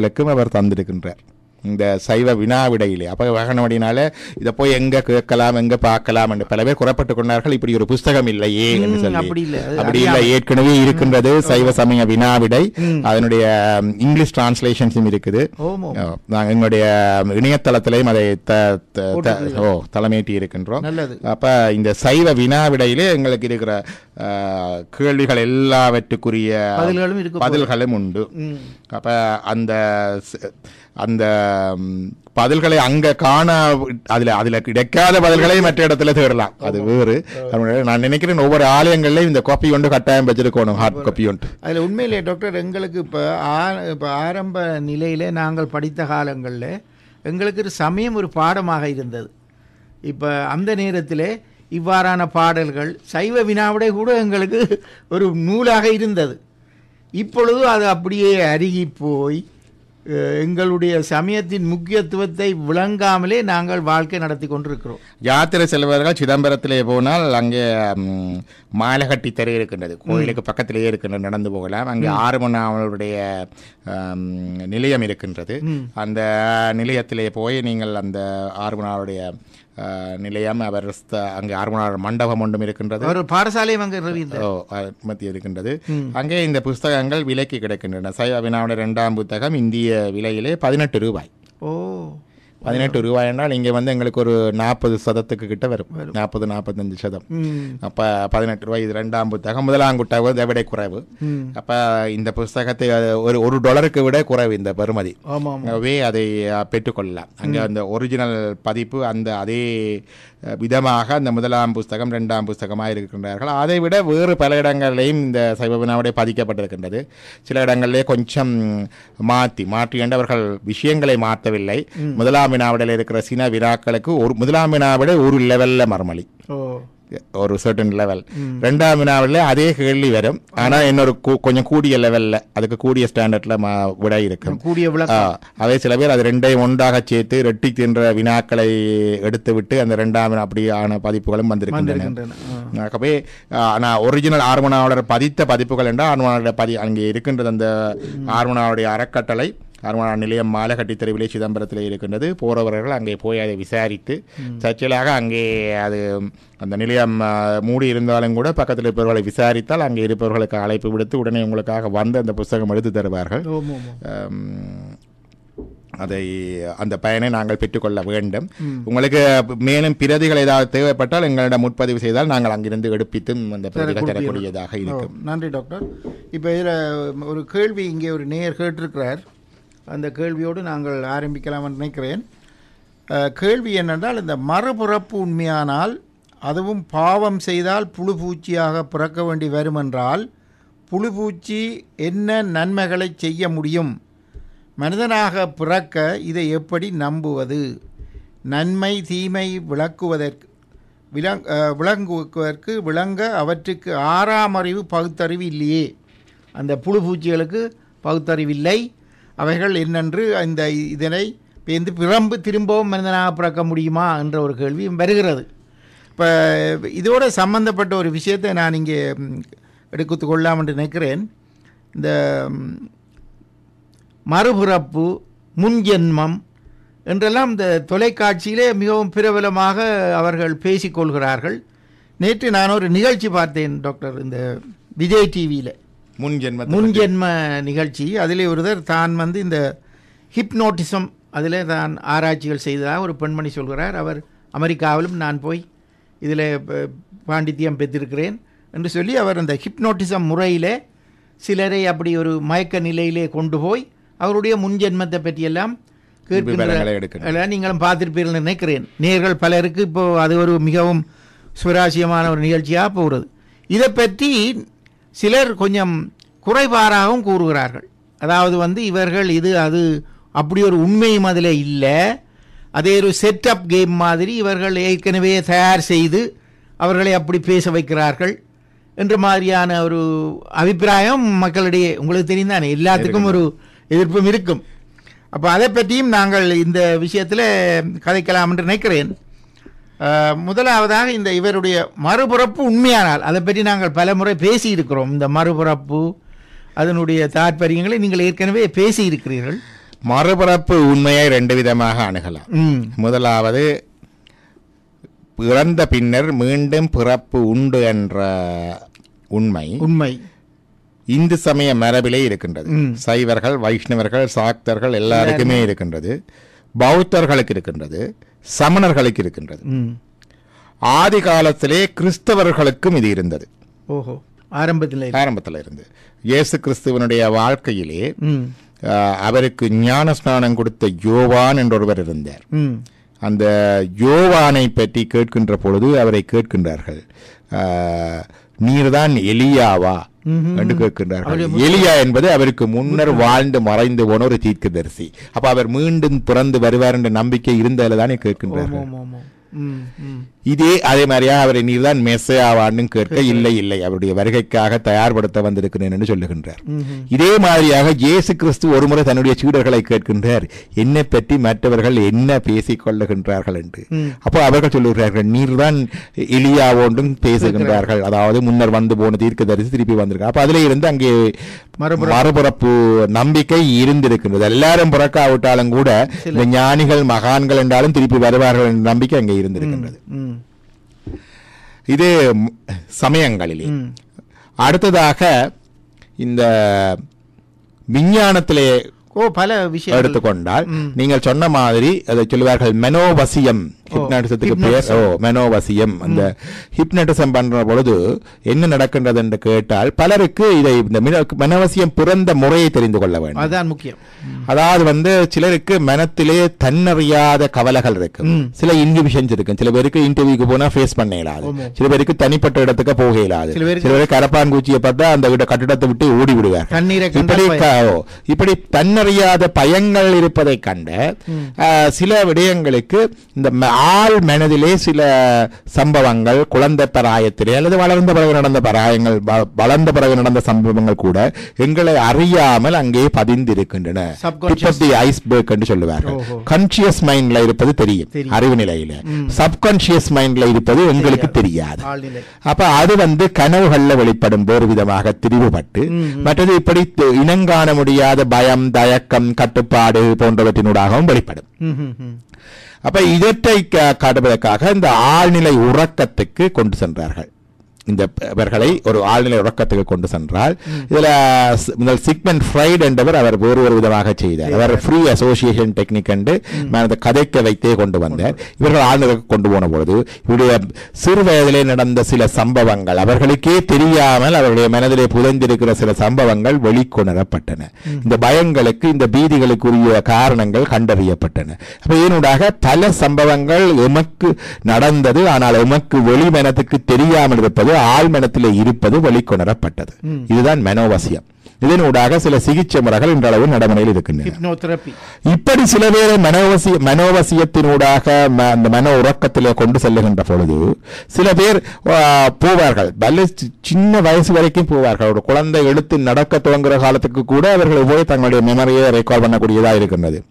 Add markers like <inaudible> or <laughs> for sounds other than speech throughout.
விளக்கும் அவர் தந்திருக்கின்றார். இந்த சைவ வினாவிடையிலே. அப்ப வகனவடினால இதை போய் எங்க கேட்கலாம் எங்க பார்க்கலாம் என்று பல பேர் குறப்பட்டு கொண்டார்கள். இப்படி ஒரு புஸ்தகம் இல்லையே என்று சொல்லி. அப்படி இல்ல. அது அப்படி இல்லை. ஏற்கனவே இருக்கின்றது சைவ சமய வினாவிடை. அதனுடைய இங்கிலீஷ் டிரான்ஸ்லேஷன்ஸும் இருக்குது. நாங்கள் எங்களுடைய இணையதளத்திலையும் அதை ஓ தலைமையிட்டி இருக்கின்றோம். அப்ப இந்த சைவ வினாவிடையிலே எங்களுக்கு இருக்கிற கேள்விகள் எல்லாவற்றுக்குரிய பதில்களும் உண்டு. அப்ப அந்த அந்த பதில்களை அங்க காண அதுல அதுல கிடைக்காத பதில்களை மற்ற இடத்துல தேடலாம். அது வேறு. நான் நினைக்கிறேன் ஒவ்வொரு ஆலயங்கள்லயும் இந்த காப்பி ஒன்று கட்டாயம் வச்சிருக்கணும் ஹார்ட் காப்பி ஒன்று. அதில் உண்மையிலே டாக்டர் எங்களுக்கு இப்போ இப்போ ஆரம்ப நிலையிலே நாங்கள் படித்த காலங்களில் எங்களுக்கு ஒரு சமயம் ஒரு பாடமாக இருந்தது. இப்போ அந்த நேரத்திலே இவ்வாறான பாடல்கள் சைவ வினாவிடை கூட எங்களுக்கு ஒரு நூலாக இருந்தது. இப்பொழுது அது அப்படியே அருகி போய் எங்களுடைய சமயத்தின் முக்கியத்துவத்தை விளங்காமலே நாங்கள் வாழ்க்கை நடத்தி கொண்டிருக்கிறோம். யாத்திரை செல்வர்கள் சிதம்பரத்திலே போனால் அங்கே ம், மாலகட்டி தெரு இருக்கின்றது. கோயிலுக்கு பக்கத்திலேயே இருக்கின்றது நடந்து போகலாம். அங்கே ஆறுமணாவளுடைய ஆம், நிலையம் இருக்கின்றது. அந்த நிலையத்திலே போய் நீங்கள் அந்த ஆறுமணாவுடைய நிலையம் அவர் அங்கே ஆறுமணார் மண்டபம் ஒன்றும் இருக்கின்றது. அவர் பாடசாலையும் அங்கே மத்திய இருக்கின்றது. அங்கே இந்த புஸ்தகங்கள் விலைக்கு கிடைக்கின்றன. சைவ வினாவுடைய இரண்டாம் புத்தகம் இந்திய விலையிலே பதினெட்டு ரூபாய். ஓ. பதினெட்டு ரூபாய் என்றால் இங்கே வந்து எங்களுக்கு ஒரு நாற்பது சதத்துக்கு கிட்ட வரும். நாற்பது நாற்பத்தஞ்சு சதம். அப்போ பதினெட்டு ரூபாய் இது ரெண்டாம் புத்தகம். முதலாம் புத்தகம் இதை விட குறைவு. அப்போ இந்த புஸ்தகத்தை ஒரு ஒரு டாலருக்கு விட குறைவு இந்த பெறுமதி. ஆகவே அதை பெற்றுக்கொள்ளலாம். அங்கே அந்த ஒரிஜினல் பதிப்பு அந்த அதே விதமாக அந்த முதலாம் புஸ்தகம் ரெண்டாம் புஸ்தகமாக இருக்கின்றார்கள். அதை விட வேறு பல இடங்களிலேயும் இந்த சைவ வினாவுடைய பதிக்கப்பட்டிருக்கின்றது. சில இடங்களிலே கொஞ்சம் மாற்றி மாற்றி என்றவர்கள் விஷயங்களை மாற்றவில்லை. முதலாம் வினாவிடையில் இருக்கிற சின வினாக்களுக்கு ஒரு முதலாம் வினாவிட ஒரு லெவல்ல மறுமொழி. ஒரு சர்டன் லெவல் ரெண்டாம் வினாவில் அதே கேள்வி வரும். ஆனா இன்னொரு கொஞ்சம் கூடிய லெவல்ல அதுக்கு கூடிய ஸ்டாண்டர்ட்ல விட இருக்கும். கூடிய அதே சில பேர் அது ரெண்டையும் ஒன்றாக சேர்த்து ரெட்டி தின்ற வினாக்களை எடுத்து விட்டு அந்த ரெண்டாம் வினா அப்படியான பதிப்புகளும் வந்திருக்கின்றன. ஆகவே ஆனால் ஒரிஜினல் ஆர்மனாவோட பதித்த பதிப்புகள் என்றால் ஆர்மனாவோட பதி அங்கே இருக்கின்றது அந்த ஆர்மனாவுடைய அறக்கட்டளை. ஆர்மனா நிலையம் மாலகட்டி தெருவிலே சிதம்பரத்தில் இருக்கின்றது. போறவர்கள் அங்கே போய் அதை விசாரித்து தற்செயலாக அங்கே அது அந்த நிலையம் மூடி இருந்தாலும் கூட பக்கத்தில் இருப்பவர்களை விசாரித்தால் அங்கே இருப்பவர்களுக்கு அழைப்பு விடுத்து உடனே உங்களுக்காக வந்து அந்த புஸ்தகம் எடுத்து தருவார்கள். அதை அந்த பயனை நாங்கள் பெற்றுக்கொள்ள வேண்டும். உங்களுக்கு மேலும் பிரதிகள் ஏதாவது தேவைப்பட்டால் எங்களிடம் முற்பதிவு செய்தால் நாங்கள் அங்கிருந்து எடுப்பித்தும் அந்த பிரதிகள் தரக்கூடியதாக இருக்கும். நன்றி டாக்டர். இப்போ இதில் ஒரு கேள்வி இங்கே ஒரு நேயர் கேட்டிருக்கிறார். அந்த கேள்வியோடு நாங்கள் ஆரம்பிக்கலாம்னு நினைக்கிறேன். கேள்வி என்னென்றால் இந்த மறுபிறப்பு உண்மையானால் அதுவும் பாவம் செய்தால் புழு பூச்சியாக பிறக்க வேண்டி வருமென்றால் புழு பூச்சி என்ன நன்மைகளை செய்ய முடியும்? மனிதனாக பிறக்க இதை எப்படி நம்புவது? நன்மை தீமை விளக்குவதற்கு விளங் விளங்குவதற்கு விளங்க அவற்றுக்கு ஆறாம் அறிவு பகுத்தறிவு இல்லையே. அந்த புழு பூச்சிகளுக்கு அவைகள் என்னென்று இந்த இதனை பேந்து பிறம்பு திரும்பவும் மனிதனாக பிறக்க முடியுமா என்ற ஒரு கேள்வி வருகிறது. இப்போ இதோட சம்பந்தப்பட்ட ஒரு விஷயத்தை நான் இங்கே எடுத்து கொள்ளலாம் என்று நினைக்கிறேன். இந்த மறுபிறப்பு முன்ஜென்மம் என்றெல்லாம் இந்த தொலைக்காட்சியிலே மிகவும் பிரபலமாக அவர்கள் பேசிக்கொள்கிறார்கள் நேற்று நான் ஒரு நிகழ்ச்சி பார்த்தேன் டாக்டர் இந்த விஜய் டிவியில் முன் ஜென்ம முன்ஜென்ம நிகழ்ச்சி. அதிலே ஒருத்தர் தான் வந்து இந்த ஹிப்னோட்டிசம் அதில் தான் ஆராய்ச்சிகள் செய்ததாக ஒரு பெண்மணி சொல்கிறார். அவர் அமெரிக்காவிலும் நான் போய் இதில் ப- பாண்டித்தியம் பெற்றிருக்கிறேன் என்று சொல்லி அவர் அந்த ஹிப்னோட்டிசம் முறையிலே சிலரை அப்படி ஒரு மயக்க நிலையிலே கொண்டு போய் அவருடைய முன்ஜென்மத்தை பற்றியெல்லாம். கேட்கின்ற நீங்களும் பார்த்திருப்பீர்கள் நினைக்கிறேன். நேர்கள் பலருக்கு இப்போ அது ஒரு மிகவும் சுவராசியமான ஒரு நிகழ்ச்சியாக போகிறது. இதை பற்றி சிலர் கொஞ்சம் குறைபாராகவும் கூறுகிறார்கள். அதாவது வந்து இவர்கள் இது அது அப்படி ஒரு உண்மையும் அதில் இல்லை. அதே ஒரு செட்டப் கேம் மாதிரி இவர்கள் ஏற்கனவே தயார் செய்து அவர்களை அப்படி பேச வைக்கிறார்கள். என்ற மாதிரியான ஒரு அபிப்பிராயம் மக்களிடையே உங்களுக்கு தெரியும் தானே? எல்லாத்துக்கும் ஒரு எதிர்ப்பும் இருக்கும். அப்போ அதை பற்றியும் நாங்கள் இந்த விஷயத்தில் கதைக்கலாம் என்று நினைக்கிறேன். முதலாவதாக இந்த இவருடைய மறுபிறப்பு உண்மையானால் அதை பற்றி நாங்கள் பல முறை பேசியிருக்கிறோம். இந்த மறுபிறப்பு அதனுடைய தாற்பயங்களை நீங்கள் ஏற்கனவே பேசியிருக்கிறீர்கள். மறுபிறப்பு உண்மையை ரெண்டு விதமாக அணுகலாம். முதலாவது இறந்த பின்னர் மீண்டும் பிறப்பு உண்டு என்ற உண்மை. உண்மை. இந்து சமய மரபிலே இருக்கின்றது. சைவர்கள் வைஷ்ணவர்கள் சாக்தர்கள் எல்லாருக்குமே இருக்கின்றது. பௌத்தர்களுக்கு இருக்கின்றது. சமணர்களுக்கு இருக்கின்றது. ஆதி காலத்திலே கிறிஸ்தவர்களுக்கும் இது இருந்தது. ஓஹோ ஆரம்பத்தில் ஆரம்பத்தில் இருந்து. இயேசு கிறிஸ்துவனுடைய வாழ்க்கையிலே அவருக்கு ஞான ஸ்நானம் கொடுத்த யோவான் என்ற ஒருவர் இருந்தார் அந்த யோவானை பற்றி கேட்கின்ற பொழுது அவரை கேட்கின்றார்கள். நீர்தான் எலியாவா? என்று கேட்கின்றார்கள். எலியா என்பது அவருக்கு முன்னர் வாழ்ந்து மறைந்து போன ஒரு தீர்க்கதரிசி. அப்ப அவர் மீண்டும் பிறந்து வருவார் என்ற நம்பிக்கை இருந்ததில் தானே கேட்கின்றார்கள். இதே அதே மாதிரியா அவரை நீர்தான் மெஸ்ஸையாவான்னு கேட்க இல்லை இல்லை. அவருடைய வருகைக்காக தயார்படுத்த வந்திருக்கிறேன் என்று சொல்லுகின்றார். இதே மாதிரியாக இயேசு கிறிஸ்து ஒருமுறை தன்னுடைய சீடர்களை கேட்கின்றார். என்னை பற்றி மற்றவர்கள் என்ன பேசிக் கொள்ளுகின்றார்கள் என்று. அப்போ அவர்கள் சொல்லுகிறார்கள் நீர்தான் எலியாவோன்றும் பேசுகின்றார்கள். அதாவது முன்னர் வந்து போன தீர்க்கதரிசி திருப்பி வந்திருக்கார் அப்ப அதிலே இருந்து அங்கே. மறுபிறப்பு. நம்பிக்கை இருந்திருக்கின்றது. எல்லாரும் பிறக்காவிட்டாலும் கூட இந்த ஞானிகள் மகான்கள் என்றாலும் திருப்பி வருவார்கள் என்ற நம்பிக்கை அங்கே இருந்திருக்கின்றது. இது சமயங்களிலே. அடுத்ததாக இந்த விஞ்ஞானத்திலே ஓ பல விஷயம் எடுத்துக்கொண்டால் நீங்கள் சொன்ன மாதிரி அதை சொல்லுவார்கள் மெனோவசியம் ஹிப்னாட்டிசத்துக்கு பேர் ஓ மெனோவசியம். அந்த ஹிப்னட்டிசம் பண்ற பொழுது என்ன நடக்கின்றது என்று கேட்டால் பலருக்கு இதை இந்த மின- மெனோவசியம் பிறந்த முறையை தெரிந்து கொள்ள வேண்டும். அதுதான் முக்கியம். அதாவது வந்து சிலருக்கு மனத்திலே தன்னறியாத கவலைகள் இருக்கும். சில இன்ஹிபிஷன்ஸ் இருக்கும். சில பேருக்கு இன்டர்வியூக்கு போனா ஃபேஸ் பண்ண இயலாது. சில பேருக்கு தனிப்பட்ட இடத்துக்கு போக இயலாது. சில பேருக்கு- கரப்பான் பூச்சியை பார்த்தா அந்த விட கட்டிடத்தை விட்டு ஓடி விடுவார் இப்படி இப்படி தன்னறியாத பயங்கள் இருப்பதை கண்ட சில விடயங்களுக்கு இந்த ஆள் மனதிலே சில சம்பவங்கள் குழந்தை பராயத்திலே அல்லது வளர்ந்த பிறகு நடந்த பராயங்கள் வளர்ந்த பிறகு நடந்த சம்பவங்கள் கூட எங்களை அறியாமல் அங்கே பதிந்திருக்கின்றன. ஐஸ்பர்க் என்று சொல்லுவார்கள். கான்சியஸ் மைண்ட்ல இருப்பது தெரியும். அறிவு நிலையில. சப்கான்சியஸ் மைண்ட்ல இருப்பது உங்களுக்கு தெரியாது. அப்ப அது வந்து கனவுகள்ல வெளிப்படும் வேறு விதமாக திரிவுபட்டு மற்றது இப்படி இனங்காண முடியாத பயம் தயக்கம் கட்டுப்பாடு போன்றவற்றினூடாகவும் வெளிப்படும். அப்ப இதற்றை க- காட்டுவதற்காக இந்த ஆழ்நிலை உறக்கத்துக்கு கொண்டு சென்றார்கள். இந்த இவர்களை ஒரு ஆழ்நிலை உறக்கத்துக்கு கொண்டு சென்றால் இதுல முதல் சிக்மெண்ட் ஃப்ரைட் என்பவர் அவர் வேறு ஒரு விதமாக செய்தார். அவர் ஃப்ரீ அசோசியேஷன் டெக்னிக் என்று நான் கதைக்க வைத்தே கொண்டு வந்தார். இவர்கள் ஆழ்நிலைக்கு கொண்டு போன பொழுது இவருடைய சிறு வயதிலே நடந்த சில சம்பவங்கள் அவர்களுக்கே தெரியாமல் அவருடைய மனதிலே புதைந்திருக்கிற சில சம்பவங்கள் வெளிக்கொணரப்பட்டன. இந்த பயங்களுக்கு இந்த பீதிகளுக்குரிய காரணங்கள் கண்டறியப்பட்டன. அப்ப இதனூடாக பல சம்பவங்கள் எமக்கு நடந்தது ஆனால் எமக்கு வெளிமனத்துக்கு தெரியாமல் இருப்பது ஆழ்மனத்திலே இருப்பது வெளிக்கொணரப்பட்டது இதுதான் மனோவசியம். இதனூடாக சில சிகிச்சை முறைகள் இன்றளவு நடைமுறையில் இருக்கின்றன. இப்படி சில பேரை மனோவசிய மனோவசியத்தினூடாக அந்த மன உறக்கத்திலே கொண்டு செல்லுகின்ற பொழுது சில பேர் போவார்கள். சி- சின்ன வயசு வரைக்கும் போவார்கள். ஒரு குழந்தை எழுத்து நடக்க துவங்குற காலத்துக்கு கூட அவர்கள் போய் தங்களுடைய மெமரியை ரெக்கார்ட் பண்ணக்கூடியதா இருக்கின்றது.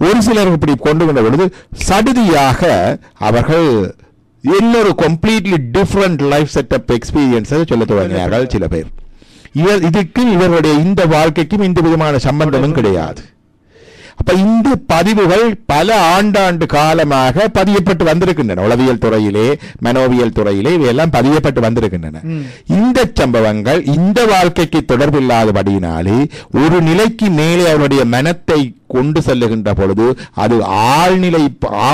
ஒரு சிலர் இப்படி கொண்டு வந்த பொழுது சடுதியாக அவர்கள் இன்னொரு கம்ப்ளீட்லி டிஃப்ரெண்ட் லைஃப் செட்டப் எக்ஸ்பீரியன்ஸை சொல்ல தொடங்கினார்கள் சில பேர். இவர் இதுக்கு இவருடைய இந்த வாழ்க்கைக்கும் எந்த விதமான சம்பந்தமும் கிடையாது. அப்ப இந்த பதிவுகள் பல ஆண்டாண்டு காலமாக பதியப்பட்டு வந்திருக்கின்றன. உளவியல் துறையிலே மனோவியல் துறையிலே இவையெல்லாம் பதியப்பட்டு வந்திருக்கின்றன. இந்த சம்பவங்கள் இந்த வாழ்க்கைக்கு தொடர்பில்லாதபடியினாலே ஒரு நிலைக்கு மேலே அவருடைய மனத்தை கொண்டு செல்லுகின்ற பொழுது அது ஆழ்நிலை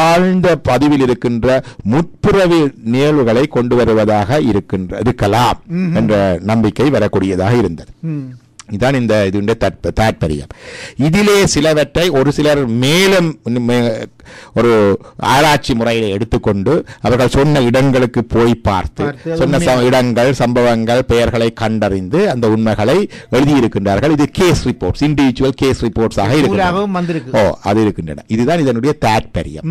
ஆழ்ந்த பதிவில் இருக்கின்ற முற்புறவி நிகழ்வுகளை கொண்டு வருவதாக இருக்கின்ற இருக்கலாம் என்ற நம்பிக்கை வரக்கூடியதாக இருந்தது. இதான் இந்த இதுடைய தற்ப- தாற்பயம். இதிலே சிலவற்றை ஒரு சிலர் மேலும் மே- ஒரு ஆராய்ச்சி முறையில எடுத்துக்கொண்டு அவர்கள் சொன்ன இடங்களுக்கு போய் பார்த்து சொன்ன இடங்கள் சம்பவங்கள் பெயர்களை கண்டறிந்து அந்த உண்மைகளை எழுதியிருக்கின்றார்கள். இது case reports individual case reports ஆக இருக்கின்றன. நூலாகவும் வந்திருக்கு. ஓ அது இருக்கின்றன. இதுதான் இதனுடைய தாற்பயம்.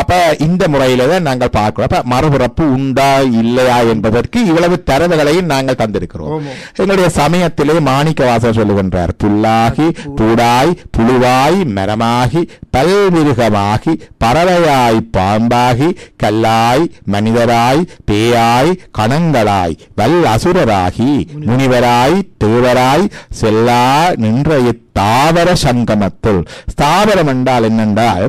அப்ப இந்த முறையில தான் நாங்கள் பார்க்கிறோம். அப்ப மறுபிறப்பு உண்டா இல்லையா என்பதற்கு இவ்வளவு தரவுகளையும் நாங்கள் தந்திருக்கிறோம். எங்களுடைய சமயத்திலே மாணிக்க வாசகர் சொல்லுகின்றார் புல்லாகி பூடாய் புழுவாய் மரமாகி பல்மிருகமாகி புறாவாகி பறவையாய் பாம்பாகி கல்லாய் மனிதராய் பேயாய் கணங்களாய் வல் அசுரராகி முனிவராய் தேவராய் செல்லா நின்ற இத்தாவர சங்கமத்துள். ஸ்தாவரம் என்றால் என்னென்றால்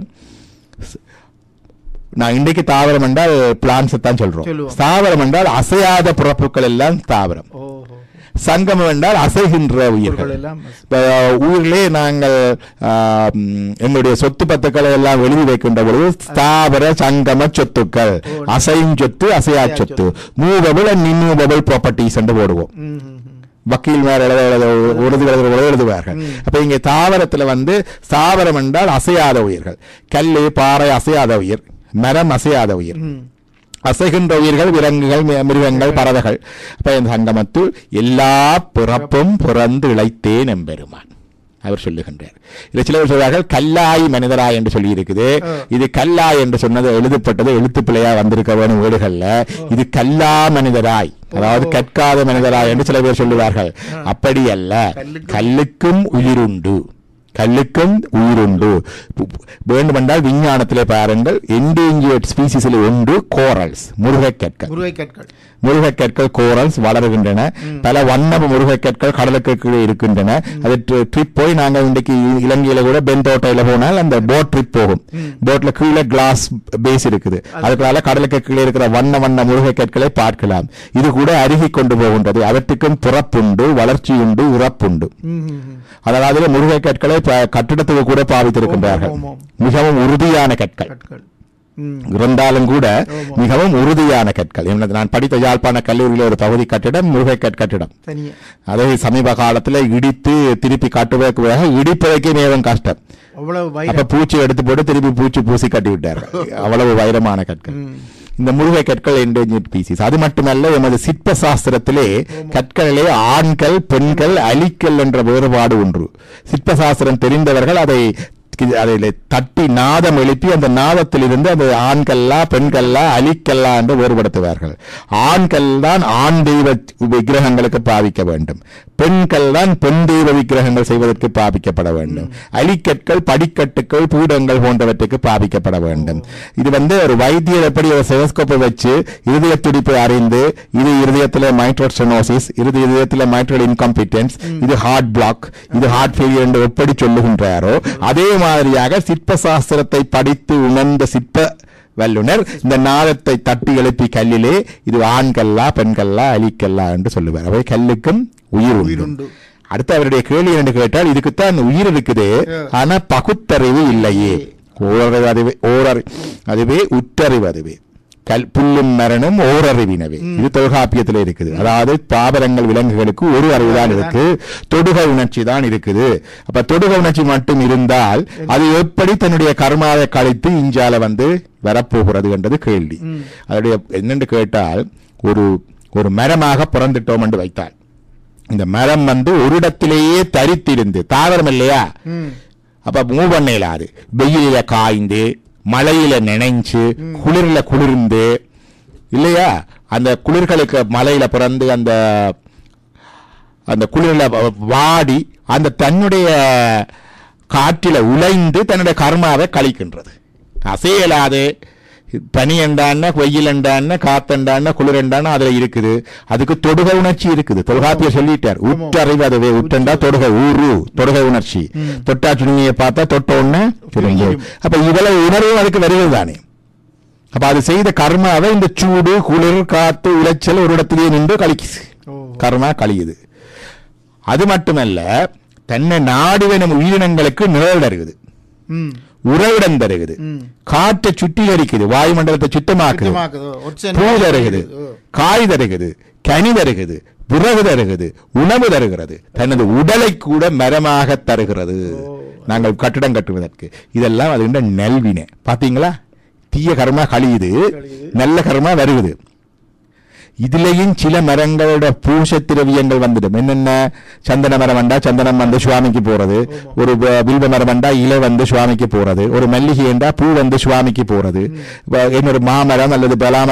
நான் இன்றைக்கு தாவரம் என்றால் பிளான்ஸ் தான் சொல்றோம். ஸ்தாவரம் என்றால் அசையாத பிறப்புகள் எல்லாம் தாவரம் சங்கமம் என்றால் அசைகின்ற உயிர்கள். ஊரிலே நாங்கள் எங்களுடைய சொத்து பத்துக்களை எல்லாம் எழுதி வைக்கின்ற பொழுது ஸ்தாவர சங்கம சொத்துக்கள். அசையும் சொத்து அசையா சொத்து. மூவபிள் அண்ட் இன்மூவபிள் ப்ராப்பர்ட்டிஸ் என்று போடுவோம். வக்கீல் மேல எழுத எழுதுவார்கள். அப்ப இங்க தாவரத்துல வந்து ஸ்தாவரம் என்றால் அசையாத உயிர்கள். கல்லு பாறை அசையாத உயிர். மரம் அசையாத உயிர். அசைகின்ற உயிர்கள் விலங்குகள் மிருகங்கள் பறவைகள். அப்ப இந்த சங்கமத்துள் எல்லா பிறப்பும் பிறந்து இழைத்தேன் எம்பெருமான். அவர் சொல்லுகின்றார். இதுல சிலர் சொல்வார்கள் கல்லாய் மனிதராய் என்று சொல்லி இருக்குது இது கல்லாய் என்று சொன்னது எழுதப்பட்டது எழுத்து பிழையா வந்திருக்க வேணும் வீடுகள்ல இது கல்லா மனிதராய் அதாவது கற்காத மனிதராய் என்று சில பேர் சொல்லுவார்கள். அப்படி அல்ல கல்லுக்கும். கல்லுக்கும் உயிருண்டு. கல்லுக்கும் உயிருண்டு வேண்டுமென்றால் விஞ்ஞானத்திலே பாருங்கள் என்டேஞ்சர்ட் ஸ்பீசிஸில் ஒன்று கோரல்ஸ் முருகைக்கற்கள் முருகை கற்கள் முருகைக்கற்கள் கோரல்ஸ் வளருகின்றன. பல வண்ண முருகைக்கற்கள் கடலுக்கு கீழே இருக்கின்றன. அது ட்ரிப் போய் நாங்கள் இன்றைக்கு இலங்கையில கூட பெந்தோட்டையில போனால் அந்த போட் ட்ரிப் போகும். போட்ல கீழே கிளாஸ் பேஸ் இருக்குது. அதுக்குள்ள கடலுக்கு கீழே இருக்கிற வண்ண வண்ண முருகைக்கற்களை பார்க்கலாம். இது கூட அருகி கொண்டு போகின்றது. அவற்றுக்கும் பிறப்புண்டு ம், ம், ம். அதாவது முருகைக்கற்களை கட்டிடத்துக்கு கூட பாவித்திருக்கின்றார்கள். மிகவும் உறுதியான கற்கள். இருந்தாலும் கூட. மிகவும் உறுதியான கற்கள். நான் படித்த யாழ்ப்பாண கல்லூரியில் ஒரு பகுதி கட்டிடம் முருகைக்கற் கட்டிடம். அதை சமீப காலத்துல இடித்து திருப்பி கட்டுவதற்கு இடிப்பதற்கே மிகவும் கஷ்டம். அப்ப பூச்சி எடுத்து போட்டு திருப்பி பூச்சி பூசி கட்டி விட்டார்கள். <laughs> அவ்வளவு வைரமான கற்கள். இந்த முருகை கற்கள் என்டேஞ்சர்ட் பீசிஸ் அது மட்டுமல்ல எமது சிற்ப சாஸ்திரத்திலே கற்களிலே ஆண்கள் பெண்கள் அலிக்கல் என்ற வேறுபாடு ஒன்று. சிற்ப சாஸ்திரம் தெரிந்தவர்கள் அதை அதில் தட்டி நாதம் எழுப்பி அந்த நாதத்தில் இருந்து அந்த ஆண்கள்லா பெண்கள்லா அலிக்கல்லா என்று வேறுபடுத்துவார்கள். ஆண்கள் தான் ஆண் தெய்வ விக்கிரகங்களுக்கு பாவிக்க வேண்டும். பெண்கள் தான் பெண் தெய்வ விக்கிரகங்கள் செய்வதற்கு பாவிக்கப்பட வேண்டும். அலிக்கற்கள் படிக்கட்டுக்கள் பூடங்கள் போன்றவற்றுக்கு பாவிக்கப்பட வேண்டும். இது வந்து ஒரு வைத்தியர் எப்படி ஒரு செவஸ்கோப்பை வச்சு இருதய துடிப்பை அறிந்து இது இருதயத்தில் மைட்ரோஸ்டனோசிஸ் இது இருதயத்தில் மைட்ரல் இன்காம்பிட்டன்ஸ் இது ஹார்ட் பிளாக் இது ஹார்ட் ஃபெயிலியர் என்று எப்படி சொல்லுகின்றாரோ அதே மாதிரி மாதிரியாக சிற்ப சாஸ்திரத்தை படித்து உணர்ந்த சிற்ப வல்லுனர் இந்த நாதத்தை தட்டி எழுப்பி கல்லிலே இது ஆண்கல்லா பெண்கல்லா அலிக்கல்லா என்று சொல்லுவார். அவை கல்லுக்கும் உயிர் உண்டு. அடுத்து அவருடைய கேள்வி என்று கேட்டால் இதுக்குத்தான் உயிர் இருக்குது ஆனா பகுத்தறிவு இல்லையே. ஓரறிவு அதுவே ஓரறி அதுவே உற்றறிவு அதுவே. கல் புல்லும் மரணும் ஓரறிவினவே. இது தொல்காப்பியத்தில் இருக்குது. அதாவது பாபரங்கள் விலங்குகளுக்கு ஒரு அறிவு தான் இருக்கு. தொடுக உணர்ச்சி தான் இருக்குது. அப்ப தொடுக உணர்ச்சி மட்டும் இருந்தால் அது எப்படி தன்னுடைய கர்மாவை கழித்து இஞ்சால வந்து வரப்போகிறது என்றது கேள்வி. அதனுடைய என்னென்று கேட்டால் ஒரு ஒரு மரமாக பிறந்துட்டோம் என்று வைத்தால். இந்த மரம் வந்து ஒரு இடத்திலேயே தரித்திருந்து தாவரம் இல்லையா. அப்ப மூவ் பண்ண இயலாது வெயிலில காய்ந்து மழையில நினைஞ்சு குளிர்ல குளிர்ந்து இல்லையா? அந்த குளிர்களுக்கு மலையில பிறந்து அந்த அந்த குளிர்ல வாடி அந்த தன்னுடைய காற்றில உழைந்து தன்னுடைய கர்மாவை கழிக்கின்றது. அசையலாது. பனி என்றான வெயில் என்றான காத்தண்டான குளிர் என்றான அதுல இருக்குது. அதுக்கு தொடுக உணர்ச்சி இருக்குது. தொல்காப்பியர் சொல்லிட்டார். உற்றறிவு அதுவே உற்றண்டா தொடுக ஊரு தொடுக உணர்ச்சி. தொட்டா சுருங்கியை பார்த்தா தொட்ட உடனே சுருங்கி அப்ப இவ்வளவு உணர்வு அதுக்கு வருகிறது தானே. அப்ப அது செய்த கர்மாவை இந்த சூடு குளிர் காத்து உளைச்சல் ஒரு இடத்திலேயே நின்று கழிக்குது. கர்மா கழியுது. அது மட்டுமல்ல தன்னை நாடுவெனும் உயிரினங்களுக்கு நிழல் ம். உறவிடம் தருகுது. காற்றை சுத்திகரிக்குது வாயுமண்டலத்தை சுத்தமாக்குது. பூ தருகுது. காய் தருகுது கனி தருகுது விறகு தருகுது உணவு தருகிறது. தனது உடலை கூட மரமாக தருகிறது. நாங்கள் கட்டிடம் கட்டுவதற்கு. இதெல்லாம் அது நல்வினை. பாத்தீங்களா? தீய கர்மா கழியுது. நல்ல கர்மா வருகுது. இதுலயும் சில மரங்களோட பூச திரவியங்கள் வந்துடும் என்னென்ன சந்தன மரம் வந்தா சந்தனம் வந்து சுவாமிக்கு போறது ஒரு வில்வ மரம் வந்தா இலை வந்து சுவாமிக்கு போறது ஒரு மல்லிகை என்றா பூ வந்து சுவாமிக்கு போறது வ- இன்னொரு மாமரம் அல்லது பலாமரம்